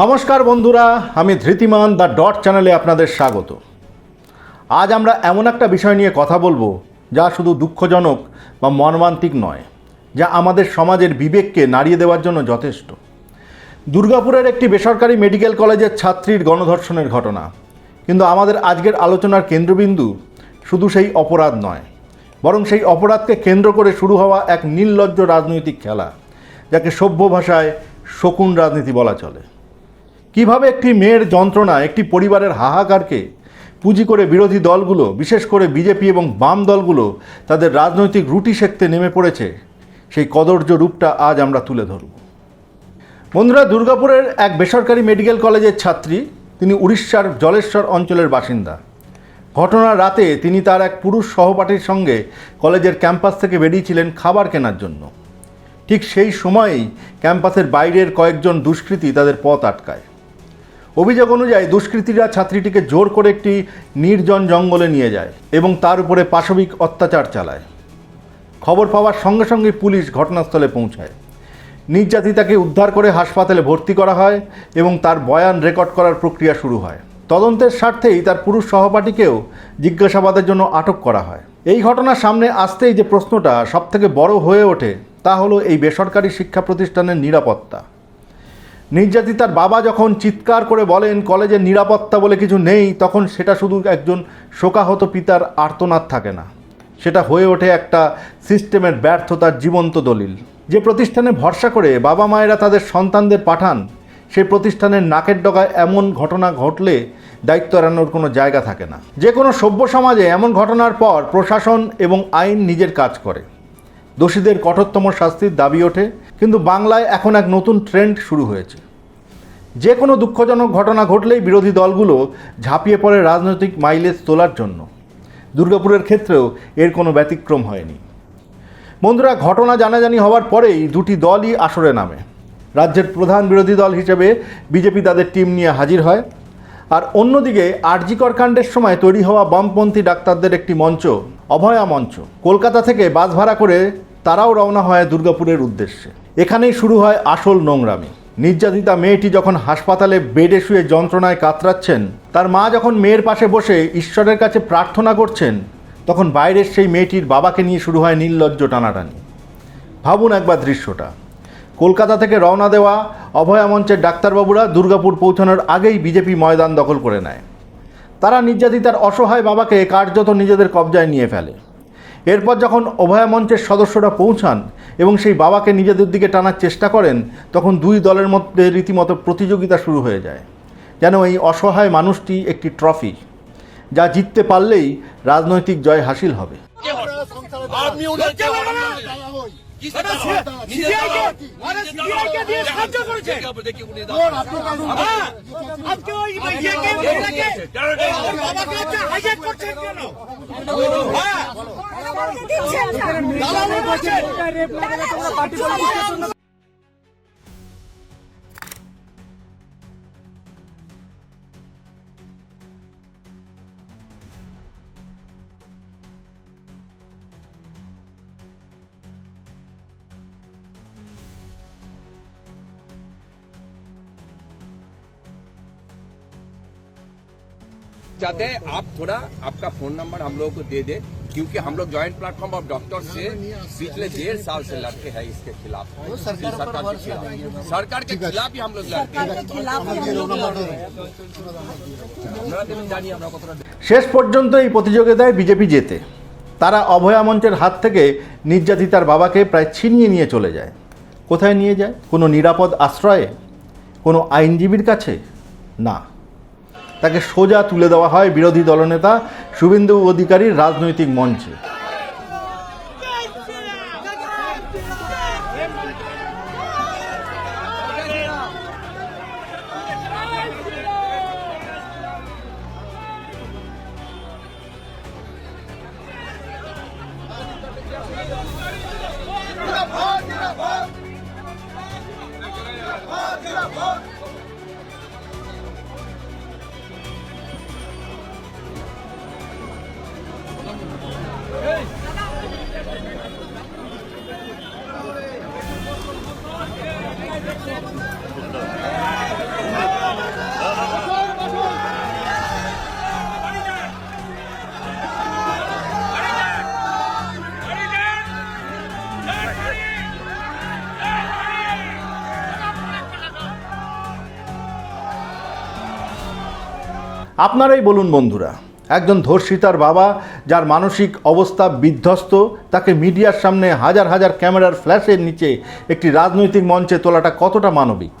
নমস্কার বন্ধুরা, আমি ধৃতিমান দ্য ডট চ্যানেলে আপনাদের স্বাগত। আজ আমরা এমন একটা বিষয় নিয়ে কথা বলব যা শুধু দুঃখজনক বা মর্মান্তিক নয়, যা আমাদের সমাজের বিবেককে নাড়িয়ে দেওয়ার জন্য যথেষ্ট। দুর্গাপুরের একটি বেসরকারি মেডিকেল কলেজের ছাত্রীর গণধর্ষণের ঘটনা, কিন্তু আমাদের আজকের আলোচনার কেন্দ্রবিন্দু শুধু সেই অপরাধ নয়, বরং সেই অপরাধকে কেন্দ্র করে শুরু হওয়া এক নির্লজ্জ রাজনৈতিক খেলা, যাকে সভ্য ভাষায় শকুন রাজনীতি বলা চলে। কীভাবে একটি মেয়ের যন্ত্রণা, একটি পরিবারের হাহাকারকে পুঁজি করে বিরোধী দলগুলো, বিশেষ করে বিজেপি এবং বাম দলগুলো তাদের রাজনৈতিক রুটি সেঁকতে নেমে পড়েছে, সেই কদর্য রূপটা আজ আমরা তুলে ধরব। বন্ধুরা, দুর্গাপুরের এক বেসরকারি মেডিকেল কলেজের ছাত্রী, তিনি উড়িষ্যার জলেশ্বর অঞ্চলের বাসিন্দা। ঘটনার রাতে তিনি তার এক পুরুষ সহপাঠীর সঙ্গে কলেজের ক্যাম্পাস থেকে বেরিয়েছিলেন খাবার কেনার জন্য। ঠিক সেই সময়েই ক্যাম্পাসের বাইরের কয়েকজন দুষ্কৃতী তাদের পথ আটকায়। অভিযোগ অনুযায়ী দুষ্কৃতীরা ছাত্রীটিকে জোর করে একটি নির্জন জঙ্গলে নিয়ে যায় এবং তার উপরে পাশবিক অত্যাচার চালায়। খবর পাওয়ার সঙ্গে সঙ্গে পুলিশ ঘটনাস্থলে পৌঁছায়। নির্যাতিতাকে উদ্ধার করে হাসপাতালে ভর্তি করা হয় এবং তার বয়ান রেকর্ড করার প্রক্রিয়া শুরু হয়। তদন্তের স্বার্থেই তার পুরুষ সহপাঠীকেও জিজ্ঞাসাবাদের জন্য আটক করা হয়। এই ঘটনার সামনে আসতেই যে প্রশ্নটা সবথেকে বড় হয়ে ওঠে তা হলো এই বেসরকারি শিক্ষা প্রতিষ্ঠানের নিরাপত্তা। নির্যাতিতার বাবা যখন চিৎকার করে বলেন, কলেজের নিরাপত্তা বলে কিছু নেই, তখন সেটা শুধু একজন শোকাহত পিতার আর্তনাদ থাকে না। সেটা হয়ে ওঠে একটা সিস্টেমের ব্যর্থতার জীবন্ত দলিল। যে প্রতিষ্ঠানে ভরসা করে বাবা মায়েরা তাদের সন্তানদের পাঠান সেই প্রতিষ্ঠানের নাকের ডগায় এমন ঘটনা ঘটলে দায়িত্ব এড়ানোর কোনো জায়গা থাকে না। যে কোনো সভ্য সমাজে এমন ঘটনার পর প্রশাসন এবং আইন নিজের কাজ করে। দোষীদের কঠোরতম শাস্তির দাবি ওঠে, কিন্তু বাংলায় এখন এক নতুন ট্রেন্ড শুরু হয়েছে। যে কোনো দুঃখজনক ঘটনা ঘটলেই বিরোধী দলগুলো ঝাঁপিয়ে পড়ে রাজনৈতিক মাইলেজ তোলার জন্য। দুর্গাপুরের ক্ষেত্রেও এর কোনো ব্যতিক্রম হয়নি। বন্ধুরা, ঘটনা জানাজানি হওয়ার পরেই দুটি দলই আসরে নামে। রাজ্যের প্রধান বিরোধী দল হিসেবে বিজেপি তাদের টিম নিয়ে হাজির হয়। আর অন্যদিকে, আরজিকর কাণ্ডের সময় তৈরি হওয়া বামপন্থী ডাক্তারদের একটি মঞ্চ, অভয়া মঞ্চ, কলকাতা থেকে বাস ভাড়া করে তারাও রওনা হয় দুর্গাপুরের উদ্দেশ্যে। এখানেই শুরু হয় আসল নোংরামি। নির্যাতিতা মেয়েটি যখন হাসপাতালে বেডে শুয়ে যন্ত্রণায় কাতরাচ্ছেন, তার মা যখন মেয়ের পাশে বসে ঈশ্বরের কাছে প্রার্থনা করছেন, তখন বাইরের সেই মেয়েটির বাবাকে নিয়ে শুরু হয় নির্লজ্জ টানাটানি। ভাবুন একবার দৃশ্যটা। কলকাতা থেকে রওনা দেওয়া অভয়া মঞ্চের ডাক্তারবাবুরা দুর্গাপুর পৌঁছানোর আগেই বিজেপি ময়দান দখল করে নেয়। তারা নির্যাতিতার অসহায় বাবাকে কার্যত নিজেদের কবজায় নিয়ে ফেলে। এরপর যখন অভয়া মঞ্চের সদস্যরা পৌঁছান এবং সেই বাবাকে নিজেদের দিকে টানার চেষ্টা করেন, তখন দুই দলের মধ্যে রীতিমতো প্রতিযোগিতা শুরু হয়ে যায়। যেন এই অসহায় মানুষটি একটি ট্রফি, যা জিততে পারলেই রাজনৈতিক জয় হাসিল হবে। হ্যাঁ? হ্যাঁ, দালালি করছেন। चाहते हैं आप थोड़ा आपका फोन नंबर हम लोगों को दे दे क्योंकि हम लोग ज्वाइंट प्लेटफॉर्म ऑफ डॉक्टर से पिछले डेढ़ साल से लड़ते हैं इसके खिलाफ सरकार के खिलाफ सरकार के खिलाफ ही हम लोग लड़ते हैं আমরা দেবেন জানি আমরা কতটা শেষ পর্যন্ত এই প্রতিযোগিতায় বিজেপি জেতে তারা অভয়া মঞ্চের হাত থেকে নির্যাতিতার বাবাকে প্রায় ছিনিয়ে নিয়ে চলে যায় কোথায় নিয়ে যায় কোনো নিরাপদ আশ্রয়ে কোনো আইনজীবীর কাছে না তাকে সোজা তুলে দেওয়া হয় বিরোধী দলনেতা শুভেন্দু অধিকারীর রাজনৈতিক মঞ্চে। আপনারাই বলুন বন্ধুরা, একজন ধর্ষিতার বাবা যার মানসিক অবস্থা বিধ্বস্ত, তাকে মিডিয়ার সামনে হাজার হাজার ক্যামেরার ফ্ল্যাশের নিচে একটি রাজনৈতিক মঞ্চে তোলাটা কতটা মানবিক?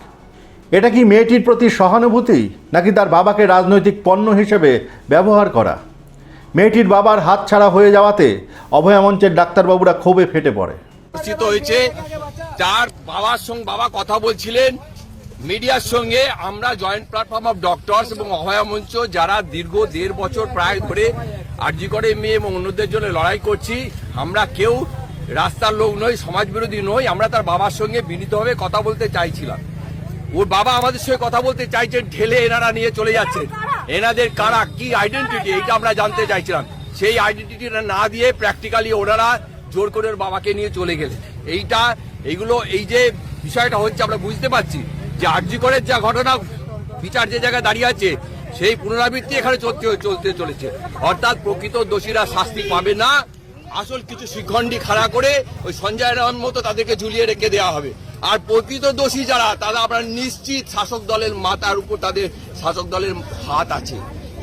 এটা কি মেয়েটির প্রতি সহানুভূতি, নাকি তার বাবাকে রাজনৈতিক পণ্য হিসেবে ব্যবহার করা? মেয়েটির বাবার হাত ছাড়া হয়ে যাওয়াতে অভয়া মঞ্চের ডাক্তারবাবুরা ক্ষোভে ফেটে পড়ে। হয়েছে তার বাবার সঙ্গে বাবা কথা বলছিলেন মিডিয়ার সঙ্গে আমরা জয়েন্ট প্ল্যাটফর্ম অফ ডক্টরস এবং অভয়া মঞ্চ যারা দীর্ঘ দেড় বছর প্রায় ধরে আরজি করে মেয়ে এবং অন্যদের জন্য লড়াই করছি, আমরা কেউ রাস্তার লোক নই সমাজ বিরোধী নই, আমরা তার বাবার সঙ্গে বিনীতভাবে কথা বলতে চাইছিলাম। ওর বাবা আমাদের সঙ্গে কথা বলতে চাইছেন, ঠেলে এনারা নিয়ে চলে যাচ্ছেন এনাদের কারা, কি আইডেন্টিটি এইটা আমরা জানতে চাইছিলাম। সেই আইডেন্টিটিটা না দিয়ে প্র্যাকটিক্যালি ওনারা জোর করে ওর বাবাকে নিয়ে চলে গেলেন। এইটা, এইগুলো, এই যে বিষয়টা হচ্ছে, আমরা বুঝতে পারছি। যে করের যা ঘটনা, বিচার যে জায়গায় দাঁড়িয়ে আছে, সেই পুনরাবৃত্তি এখানে চলতে চলতে চলেছে। অর্থাৎ প্রকৃত দোষীরা শাস্তি পাবে না। আসল কিছু শিখণ্ডি খাড়া করে ওই সঞ্জয় রাম মতো তাদেরকে ঝুলিয়ে রেখে দেওয়া হবে। আর প্রকৃত দোষী যারা, তারা আপনার নিশ্চিত শাসক দলের মাথার উপর তাদের শাসক দলের হাত আছে।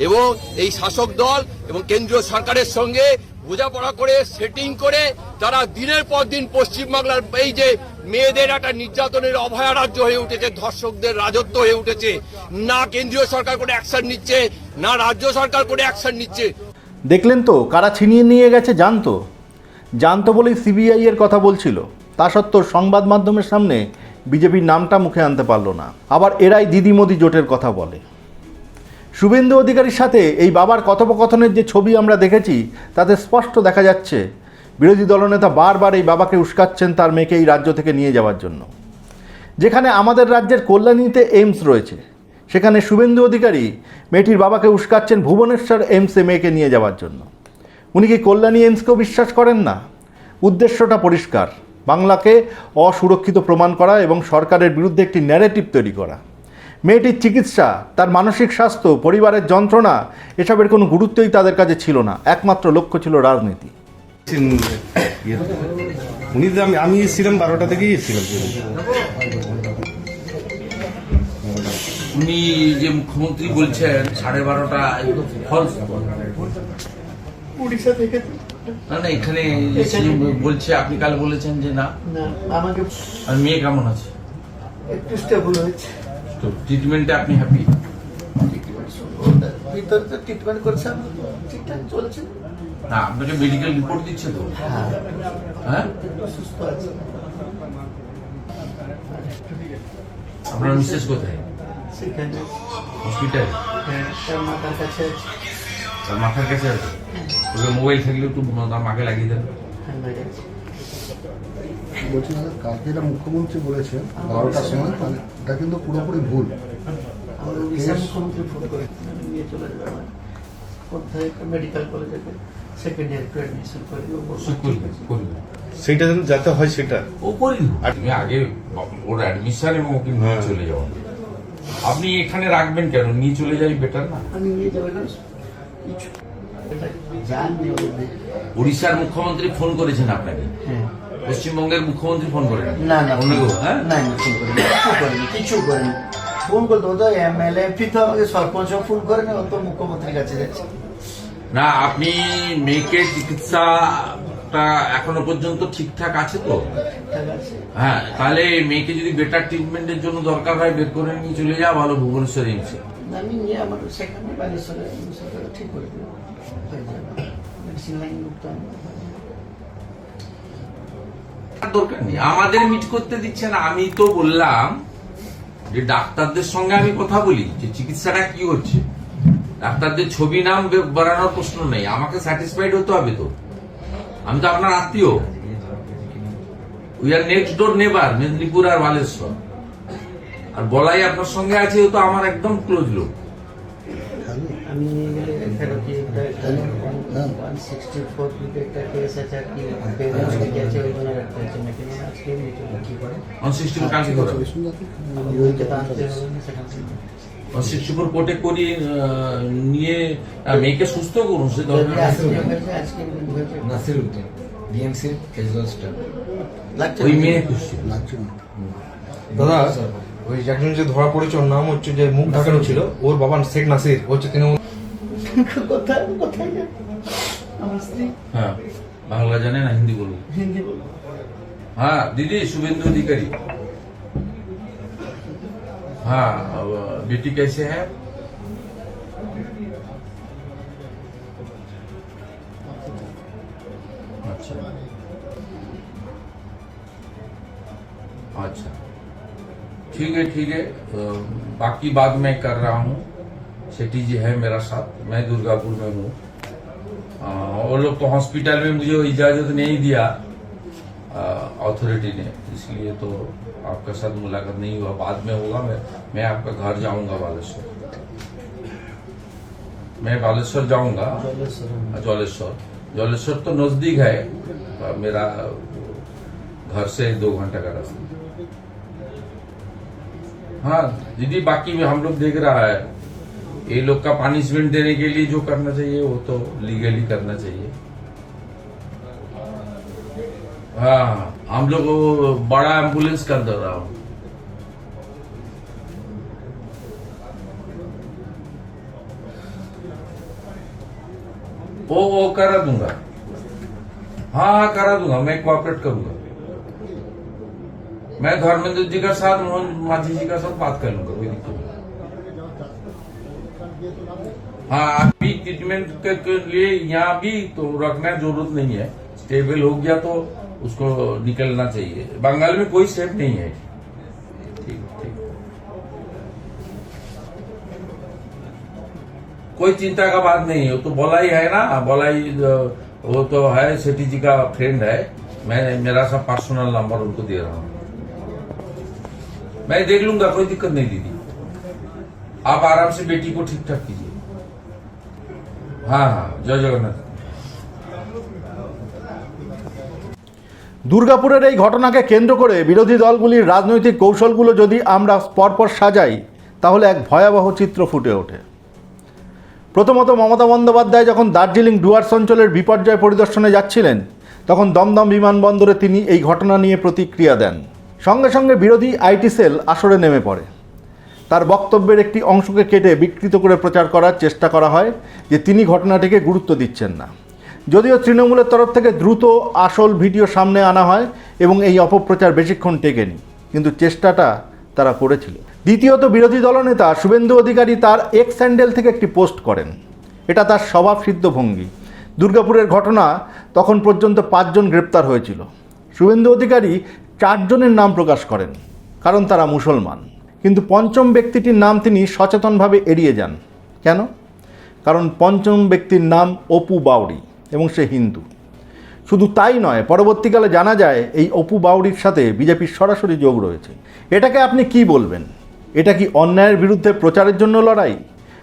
এবং এই শাসক দল এবং কেন্দ্রীয় সরকারের সঙ্গে বোঝাপড়া করে, সেটিং করে, তারা দিনের পর দিন পশ্চিমবাংলার এই যে মেয়েদের একটা নির্যাতনের অভয়া রাজ্য হয়ে উঠেছে, ধর্ষকদের রাজত্ব হয়ে উঠেছে। না কেন্দ্রীয় সরকার কোনো অ্যাকশন নিচ্ছে, না রাজ্য সরকার কোনো অ্যাকশন নিচ্ছে। দেখলেন তো, কারা ছিনিয়ে নিয়ে গেছে জানতো? জানতো বলেই সিবিআই এর কথা বলছিল। তা সত্ত্বেও সংবাদ মাধ্যমের সামনে বিজেপির নামটা মুখে আনতে পারল না। আবার এরাই দিদি মোদি জোটের কথা বলে। শুভেন্দু অধিকারীর সাথে এই বাবার কথোপকথনের যে ছবি আমরা দেখেছি, তাতে স্পষ্ট দেখা যাচ্ছে বিরোধী দলনেতা বারবার এই বাবাকে উস্কাচ্ছেন তার মেয়েকে এই রাজ্য থেকে নিয়ে যাওয়ার জন্য। যেখানে আমাদের রাজ্যের কল্যাণীতে এইমস রয়েছে, সেখানে শুভেন্দু অধিকারী মেয়েটির বাবাকে উস্কাচ্ছেন ভুবনেশ্বর এইমসে মেয়েকে নিয়ে যাওয়ার জন্য। উনি কি কল্যাণী এইমসকেও বিশ্বাস করেন না? উদ্দেশ্যটা পরিষ্কার। বাংলাকে অসুরক্ষিত প্রমাণ করা এবং সরকারের বিরুদ্ধে একটি ন্যারেটিভ তৈরি করা। মেয়েটির চিকিৎসা, তার মানসিক স্বাস্থ্য, পরিবারের যন্ত্রণা, এসবের কোনো গুরুত্বই তাদের কাছে ছিল না। একমাত্র লক্ষ্য ছিল রাজনীতি। উনি তো আমি আমি এসেছিলাম বারোটা থেকেই এসেছিলাম। উনি যে মুখ্যমন্ত্রী বলছেন সাড়ে বারোটা ফলস উড়িষ্যা থেকে না না এখানে এসে বলছে আপনি কাল বলেছেন যে না। না আমাকে আর মেয়ে কেমন আছে? একটু স্টেবল হয়েছে। তো ট্রিটমেন্টে আপনি হ্যাপি ভিতরে তো ট্রিটমেন্ট করছে ঠিকঠাক চলছে? না আপনাকে মেডিকেল রিপোর্ট দিচ্ছে তো। হ্যাঁ একটু সুস্থ আছে। আপনার মিসেস কোথায়? সেখানে। হসপিটাল? হ্যাঁ, তার মাথার কাছে আছে। তার মাথার কাছে আছে? ওকে মোবাইল থাকলে একটু তার মাকে লাগিয়ে দেন। হ্যাঁ, হয়ে। বলছি স্যার কালকে এটা মুখ্যমন্ত্রী বলেছেন বারোটার সময় এটা কিন্তু পুরোপুরি ভুল। মুখ্যমন্ত্রী ফোন করে নিয়ে চলে যাবে আমার কোথায় মেডিকেল কলেজে সেকেন্ড ইয়ার অ্যাডমিশন করে দেবো। সে করবে করবে। সেইটা যেন যাতে হয় সেটা। ও করি তুমি আগে ওর অ্যাডমিশন এবং ওকে নিয়ে হ্যাঁ। চলে যাওয়া আপনি এখানে রাখবেন কেন? নিয়ে চলে যাই বেটার না? আমি নিয়ে যাব না। উড়িষ্যার মুখ্যমন্ত্রী ফোন করেছেন আপনাকে? হ্যাঁ। পশ্চিমবঙ্গের মুখ্যমন্ত্রী ফোন করেন না না। অন্য কেউ হ্যাঁ? না না ফোন করিনি কিছু করিনি কিছু করিনি ফোন করতে হতো এমএলএ এমপি তো আমাকে সরপঞ্চ ফোন করেনি ও তো মুখ্যমন্ত্রীর কাছে যাচ্ছে। না আপনি মেয়েকে চিকিৎসাটা এখনও পর্যন্ত ঠিকঠাক আছে তো? হ্যাঁ তাহলে মেয়েকে যদি বেটার ট্রিটমেন্টের জন্য দরকার হয় বের করে নিয়ে চলে যাওয়া ভালো ভুবনেশ্বর এইমসে আমি নিয়ে আমার সেখানে বালেশ্বরে ঠিক করে দেবো। মেডিসিন লাইন মুক্ত দরকার নেই। আমাদের মিট করতে দিচ্ছে না আমি তো বললাম যে ডাক্তারদের সঙ্গে আমি কথা বলি, যে চিকিৎসাটা কি হচ্ছে? ডাক্তারদের ছবি, নাম বাড়ানোর প্রশ্ন নেই। আমাকে স্যাটিসফাইড হতে হবে তো। আমি তো আপনার আত্মীয়। উই আর নেক্সট ডোর নেবার মেদিনীপুর আর বালেশ্বর। আর বলাই আপনার সঙ্গে আছে, ও তো আমার একদম ক্লোজ লোক। নিয়ে গেলে থেরাপি একটা ওয়ান সিক্সটি ফোর ফিট একটা কেস আছে আর কি পেরেন্টস থেকে আছে ওই জন্য রাখতে হচ্ছে নাকি আজকে নিয়ে কি করে? অনসিক্সটি কালকে করা? ওইটা আনতে হবে সেখান থেকে অনসিক্সটি কোর্টে করিয়ে নিয়ে মেয়েকে সুস্থ করুন সে Nasir Uddin DMC casual staff ওই মেয়ে খুশি। দাদা ওই একজন যে ধরা পড়েছে ওর নাম হচ্ছে যে মুখ ঢাকানো ছিল ওর বাবা শেখ নাসির ও হচ্ছে তৃণমূল কোথায় কোথায়? আমার স্ত্রী হ্যাঁ বাংলা জানে না হিন্দি বলুন হিন্দি বলবো हाँ दीदी शुभेंदु अधिकारी हाँ अब बेटी कैसे है अच्छा अच्छा ठीक है ठीक है अ, बाकी बात मैं कर रहा हूँ शेट्टी जी है मेरा साथ मैं दुर्गापुर में हूँ अ, हाँ, वो लोग तो हॉस्पिटल में मुझे इजाज़त नहीं दिया अथॉरिटी ने। इसलिए तो आपका साथ मुलाकात नहीं हुआ। बाद में होगा मैं मैं आपका घर जाऊँगा बालेश्वर। मैं बालेश्वर जाऊँगा। ज्वालेश्वर। ज्वालेश्वर। तो नज़दीक है। मेरा घर से दो घंटा का रास्ता। हाँ दीदी बाकी हम लोग देख रहा है। ये लोग का पनिशमेंट देने के लिए जो करना चाहिए, वो तो लीगली करना चाहिए। हाँ हम लोग बड़ा एंबुलेंस कर दे रहा हूँ। वो वो करा दूँगा। हाँ हाँ करा दूँगा, मैं कोऑपरेट करूँगा। मैं धर्मेंद्र जी का साथ, मोहन माझी जी का साथ बात कर लूँगा, कोई दिक्कत हाँ अभी ट्रीटमेंट के, लिए यहाँ भी तो रखना ज़रूरत नहीं है। स्टेबल हो गया तो उसको निकलना चाहिए। बंगाल में कोई स्टेप नहीं है। ठीक ठीक। कोई चिंता का बात नहीं है। तो बोला ही है ना। बोला ही वो तो है सेठी जी का फ्रेंड है। मैं मेरा सब पर्सनल नंबर उनको दे रहा हूँ। मैं देख लूँगा कोई दिक्कत नहीं दीदी। आप आराम से बेटी को ठीक ठाक कीजिए हाँ हाँ जय जगन्नाथ দুর্গাপুরের এই ঘটনাকে কেন্দ্র করে বিরোধী দলগুলির রাজনৈতিক কৌশলগুলো যদি আমরা পরপর সাজাই তাহলে এক ভয়াবহ চিত্র ফুটে ওঠে প্রথমত মমতা বন্দ্যোপাধ্যায় যখন দার্জিলিং ডুয়ার্স অঞ্চলের বিপর্যয় পরিদর্শনে যাচ্ছিলেন তখন দমদম বিমানবন্দরে তিনি এই ঘটনা নিয়ে প্রতিক্রিয়া দেন সঙ্গে সঙ্গে বিরোধী আইটি সেল আসরে নেমে পড়ে তার বক্তব্যের একটি অংশকে কেটে বিকৃত করে প্রচার করার চেষ্টা করা হয় যে তিনি ঘটনাটিকে গুরুত্ব দিচ্ছেন না। যদিও তৃণমূলের তরফ থেকে দ্রুত আসল ভিডিও সামনে আনা হয় এবং এই অপপ্রচার বেশিক্ষণ টেকেনি, কিন্তু চেষ্টাটা তারা করেছিল। দ্বিতীয়ত বিরোধী দলনেতা শুভেন্দু অধিকারী তার এক্স স্যান্ডেল থেকে একটি পোস্ট করেন। এটা তার স্বভাবসিদ্ধ ভঙ্গি। দুর্গাপুরের ঘটনা তখন পর্যন্ত পাঁচজন গ্রেপ্তার হয়েছিল। শুভেন্দু অধিকারী চারজনের নাম প্রকাশ করেন, কারণ তারা মুসলমান। কিন্তু পঞ্চম ব্যক্তিটির নাম তিনি সচেতনভাবে এড়িয়ে যান। কেন? কারণ পঞ্চম ব্যক্তির নাম অপু বাউরি এবং সে হিন্দু। শুধু তাই নয়, পরবর্তীকালে জানা যায় এই অপু বাউরির সাথে বিজেপির সরাসরি যোগ রয়েছে। এটাকে আপনি কি বলবেন? এটা কি অন্যায়ের বিরুদ্ধে প্রচারের জন্য লড়াই?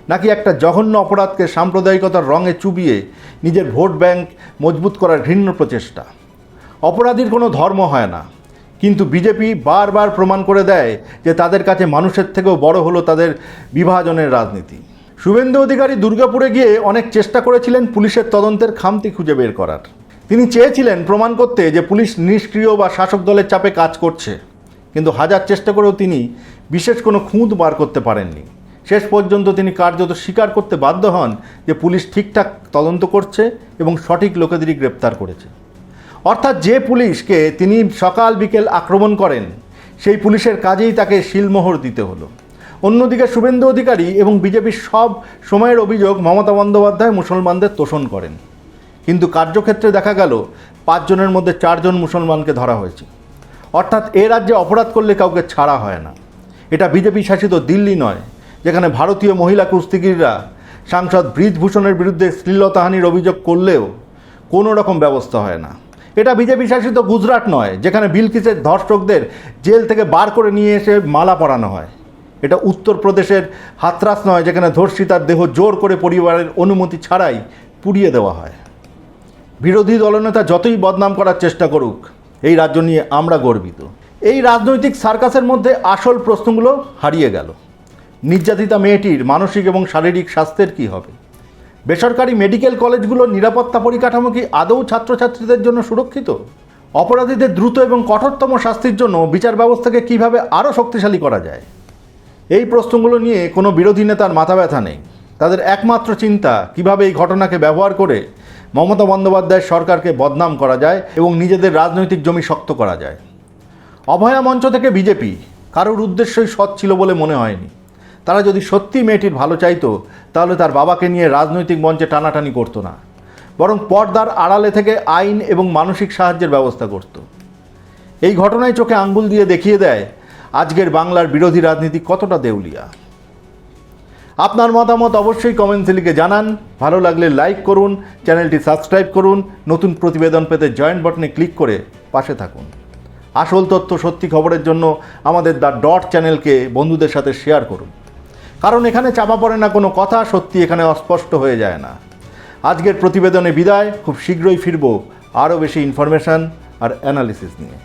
নাকি একটা জঘন্য অপরাধকে সাম্প্রদায়িকতার রঙে চুবিয়ে নিজের ভোট ব্যাংক মজবুত করার ঘৃণ্য প্রচেষ্টা? অপরাধীর কোনো ধর্ম হয় না। কিন্তু বিজেপি বারবার প্রমাণ করে দেয় যে তাদের কাছে মানুষের থেকেও বড় হলো তাদের বিভাজনের রাজনীতি। শুভেন্দু অধিকারী দুর্গাপুরে গিয়ে অনেক চেষ্টা করেছিলেন পুলিশের তদন্তের খামতি খুঁজে বের করার। তিনি চেয়েছিলেন প্রমাণ করতে যে পুলিশ নিষ্ক্রিয় বা শাসক দলের চাপে কাজ করছে। কিন্তু হাজার চেষ্টা করেও তিনি বিশেষ কোনো খুঁত বার করতে পারেননি। শেষ পর্যন্ত তিনি কার্যত স্বীকার করতে বাধ্য হন যে পুলিশ ঠিকঠাক তদন্ত করছে এবং সঠিক লোকেদেরই গ্রেপ্তার করেছে। অর্থাৎ যে পুলিশকে তিনি সকাল বিকেল আক্রমণ করেন, সেই পুলিশের কাজেই তাকে শিলমোহর দিতে হলো। অন্যদিকে শুভেন্দু অধিকারী এবং বিজেপির সব সময়ের অভিযোগ মমতা বন্দ্যোপাধ্যায় মুসলমানদের তোষণ করেন। কিন্তু কার্যক্ষেত্রে দেখা গেল, পাঁচজনের মধ্যে চারজন মুসলমানকে ধরা হয়েছে। অর্থাৎ এ রাজ্যে অপরাধ করলে কাউকে ছাড়া হয় না। এটা বিজেপি শাসিত দিল্লি নয়, যেখানে ভারতীয় মহিলা কুস্তিগিররা সাংসদ ব্রিজভূষণের বিরুদ্ধে শ্লীলতাহানির অভিযোগ করলেও কোনো রকম ব্যবস্থা হয় না। এটা বিজেপি শাসিত গুজরাট নয়, যেখানে বিলকিসের ধর্ষকদের জেল থেকে বার করে নিয়ে এসে মালা পরানো হয়। এটা উত্তরপ্রদেশের হাতরাস নয়, যেখানে ধর্ষিতার দেহ জোর করে পরিবারের অনুমতি ছাড়াই পুড়িয়ে দেওয়া হয়। বিরোধী দলনেতা যতই বদনাম করার চেষ্টা করুক, এই রাজ্য নিয়ে আমরা গর্বিত। এই রাজনৈতিক সার্কাসের মধ্যে আসল প্রশ্নগুলো হারিয়ে গেল। নির্যাতিতা মেয়েটির মানসিক এবং শারীরিক স্বাস্থ্যের কী হবে? বেসরকারি মেডিকেল কলেজগুলোর নিরাপত্তা পরিকাঠামো কি আদৌ ছাত্রছাত্রীদের জন্য সুরক্ষিত? অপরাধীদের দ্রুত এবং কঠোরতম শাস্তির জন্য বিচার ব্যবস্থাকে কীভাবে আরও শক্তিশালী করা যায়? এই প্রশ্নগুলো নিয়ে কোনো বিরোধী নেতার মাথা ব্যথা নেই। তাদের একমাত্র চিন্তা, কীভাবে এই ঘটনাকে ব্যবহার করে মমতা বন্দ্যোপাধ্যায়ের সরকারকে বদনাম করা যায় এবং নিজেদের রাজনৈতিক জমি শক্ত করা যায়। অভয়া মঞ্চ থেকে বিজেপি, কারোর উদ্দেশ্যই সৎ ছিল বলে মনে হয়নি। তারা যদি সত্যি মেয়েটির ভালো চাইতো, তাহলে তার বাবাকে নিয়ে রাজনৈতিক মঞ্চে টানাটানি করতো না। বরং পর্দার আড়ালে থেকে আইন এবং মানসিক সাহায্যের ব্যবস্থা করত। এই ঘটনায় চোখে আঙ্গুল দিয়ে দেখিয়ে দেয়, আজকের বাংলার বিরোধী রাজনীতি কতটা দেউলিয়া। আপনার মতামত অবশ্যই কমেন্টসে লিখে জানান। ভালো লাগলে লাইক করুন, চ্যানেলটি সাবস্ক্রাইব করুন, নতুন প্রতিবেদন পেতে জয়েন্ট বাটনে ক্লিক করে পাশে থাকুন। আসল তথ্য সত্যি খবরের জন্য আমাদের দ্য ডট চ্যানেলকে বন্ধুদের সাথে শেয়ার করুন। কারণ এখানে চাপা পড়ে না, কোনো কথা সত্যি এখানে অস্পষ্ট হয়ে যায় না। আজকের প্রতিবেদনে বিদায়, খুব শীঘ্রই ফিরব আরও বেশি ইনফরমেশান আর অ্যানালিসিস নিয়ে।